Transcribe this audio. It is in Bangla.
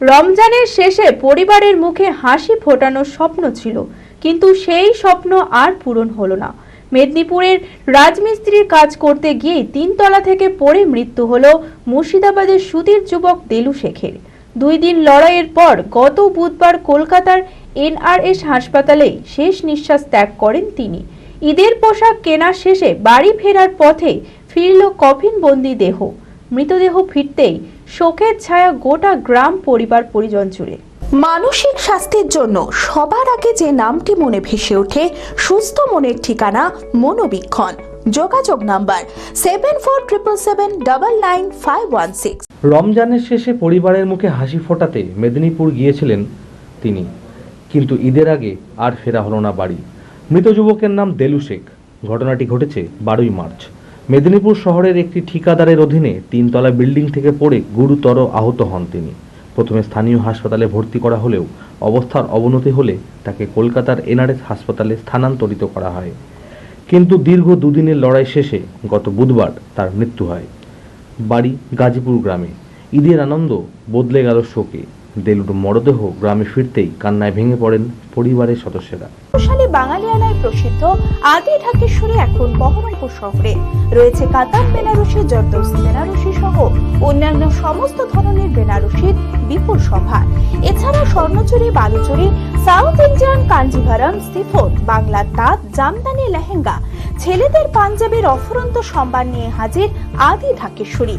রমজানের শেষে পরিবারের মুখে হাসি ফোটানোর স্বপ্ন ছিল, কিন্তু সেই স্বপ্ন আর পূরণ হলো না। মেদিনীপুরের রাজমিস্ত্রির কাজ করতে গিয়ে তিনতলা থেকে পড়ে মৃত্যু হল মুর্শিদাবাদের সুধীর যুবক দেলু শেখের। দুই দিন লড়াইয়ের পর গত বুধবার কলকাতার এনআরএস হাসপাতালে শেষ নিঃশ্বাস ত্যাগ করেন তিনি। ঈদের পোশাক কেনা শেষে বাড়ি ফেরার পথে ফিরল কফিন কফিনবন্দি দেহ। মৃতদেহ ফিরতেই শোকের ছায়া গোটা গ্রাম পরিবার পরিজন জুড়ে। মানসিক স্বাস্থ্যের জন্য সবার আগে যে নামটি মনে ভেসে ওঠে সুস্থ মনের ঠিকানা মনোবীক্ষণ। যোগাযোগ number seven four triple seven double nine five one six রমজানের শেষে পরিবারের মুখে হাসি ফোটাতে মেদিনীপুর গিয়েছিলেন তিনি। কিন্তু ঈদের আগে আর ফেরা হলো না বাড়ি। মৃত যুবকের নাম দেলু শেখ। ঘটনাটি ঘটেছে বারোই মার্চ। মেদিনীপুর শহরের একটি ঠিকাদারের অধীনে তিনতলা বিল্ডিং থেকে পড়ে গুরুতর আহত হন তিনি। প্রথমে স্থানীয় হাসপাতালে ভর্তি করা হলেও অবস্থার অবনতি হলে তাকে কলকাতার এনআরএস হাসপাতালে স্থানান্তরিত করা হয়। কিন্তু দীর্ঘ দুদিনের লড়াই শেষে গত বুধবার তার মৃত্যু হয়। বাড়ি গাজীপুর গ্রামে। ঈদের আনন্দ বদলে গেল শোকে। দেলুর মরদেহ গ্রামে ফিরতেই কান্নায় ভেঙে পড়েন পরিবারের সদস্যরা। সালে বাঙালিয়ানায় প্রসিদ্ধ আদি ঢাকেশ্বরী এখন বহরমপুর শহরে। রয়েছে কাতার, বেনারসি জর্দৌসি বেনারসি সহ অন্যান্য সমস্ত ধরনের বেনারসির বিপুল সভা। এছাড়া Swarnachuri, Baluchari, south Indian Kanjivaram chiffon বাংলার তাঁত, জামদানি, লেহেঙ্গা। ছেলেদের পাঞ্জাবের অফুরন্ত সম্মান নিয়ে হাজির আদি ঢাকেশ্বরী।